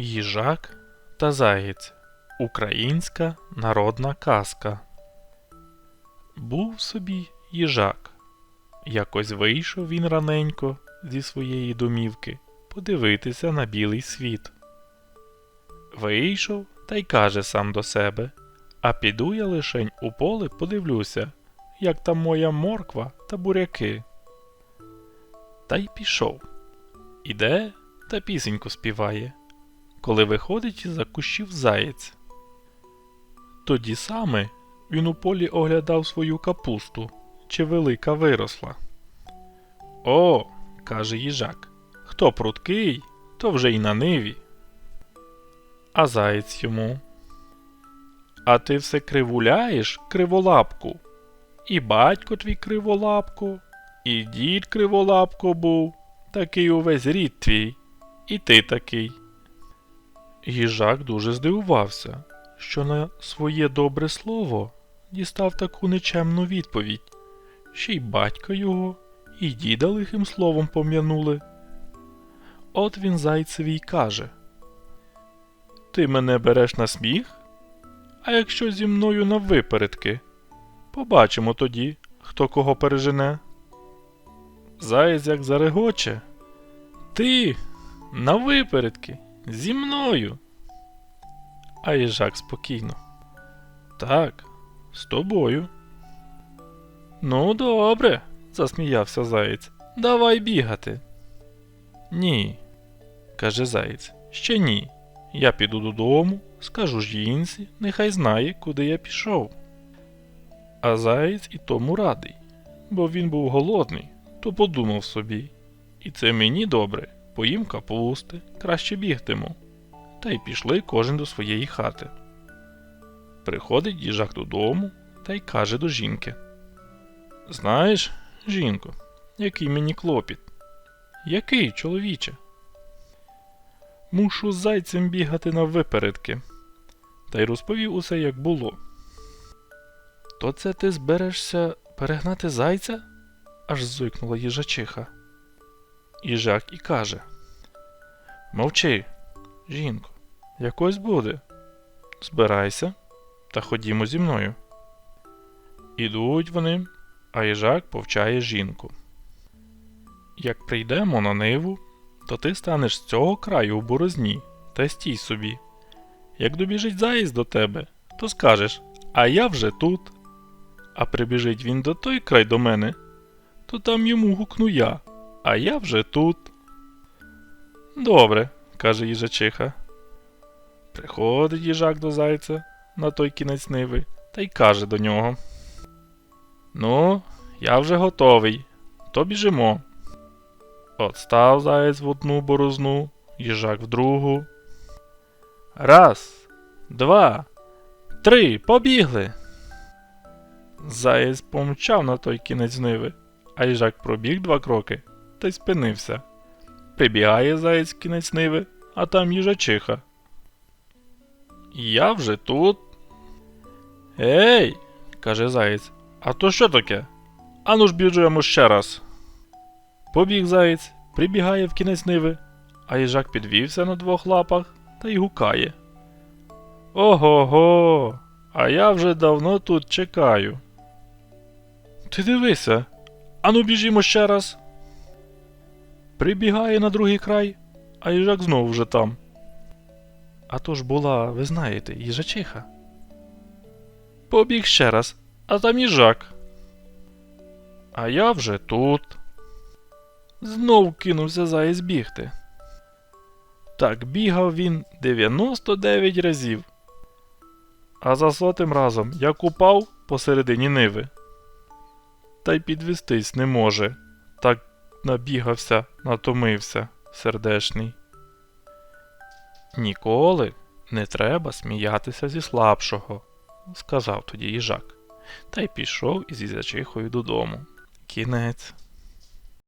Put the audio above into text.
Їжак та заєць. Українська народна казка. Був собі їжак. Якось вийшов він раненько зі своєї домівки подивитися на білий світ. Вийшов та й каже сам до себе: А піду я лишень у поле подивлюся, як там моя морква та буряки. Та й пішов. Іде та пісеньку співає, коли виходить із за кущів заєць. Тоді саме він у полі оглядав свою капусту, чи велика виросла. О, каже їжак, хто пруткий, то вже й на ниві. А заєць йому. А ти все кривуляєш, криволапку. І батько твій криволапко, і дід криволапко був, такий увесь рід твій, і ти такий. Їжак дуже здивувався, що на своє добре слово дістав таку нечемну відповідь. Ще й батька його, і діда лихим словом пом'янули. От він зайцеві й каже: Ти мене береш на сміх? А якщо зі мною на випередки? Побачимо тоді, хто кого пережене. Заєць як зарегоче. Ти на випередки зі мною. А їжак спокійно. Так, з тобою. Ну, добре, засміявся заєць. Давай бігати. Ні, каже заєць, ще ні. Я піду додому, скажу жінці, нехай знає, куди я пішов. А заєць і тому радий, бо він був голодний, то подумав собі. І це мені добре, поїм капусти, краще бігтиму. Та й пішли кожен до своєї хати. Приходить їжак додому та й каже до жінки: Знаєш, жінко, який мені клопіт? Який, чоловіче? Мушу зайцем бігати на випередки. Та й розповів усе, як було. То це ти зберешся перегнати зайця? аж зойкнула їжачиха. Їжак і каже: Мовчи, жінко, якось буде. Збирайся та ходімо зі мною. Ідуть вони, а їжак повчає жінку. Як прийдемо на ниву, то ти станеш з цього краю у борозні та стій собі. Як добіжить заєць до тебе, то скажеш А я вже тут. А прибіжить він до той край до мене, то там йому гукну я, а я вже тут. Добре, каже їжачиха. Приходить їжак до зайця на той кінець ниви та й каже до нього. Ну, я вже готовий, то біжимо. От заєць в одну борозну, їжак в другу. Раз, два, три, побігли. Заєць помчав на той кінець ниви, а їжак пробіг два кроки та й спинився. Прибігає заєць кінець ниви, а там їжачиха. Я вже тут. Ей, каже заєць, а то що таке? Ану ж біжуємо ще раз. Побіг заєць, прибігає в кінець ниви, а їжак підвівся на двох лапах та й гукає. Ого го, а я вже давно тут чекаю. Ти дивися, ану біжімо ще раз. Прибігає на другий край, а їжак знову вже там. А то ж була, ви знаєте, їжачиха. Побіг ще раз, а там їжак. А я вже тут. Знов кинувся заєць бігти. Так бігав він 99 разів. А за сотим разом як упав посередині ниви. Та й підвестись не може. Так набігався, натомився, сердешний. Ніколи не треба сміятися зі слабшого, сказав тоді їжак, та й пішов із їжачихою додому. Кінець.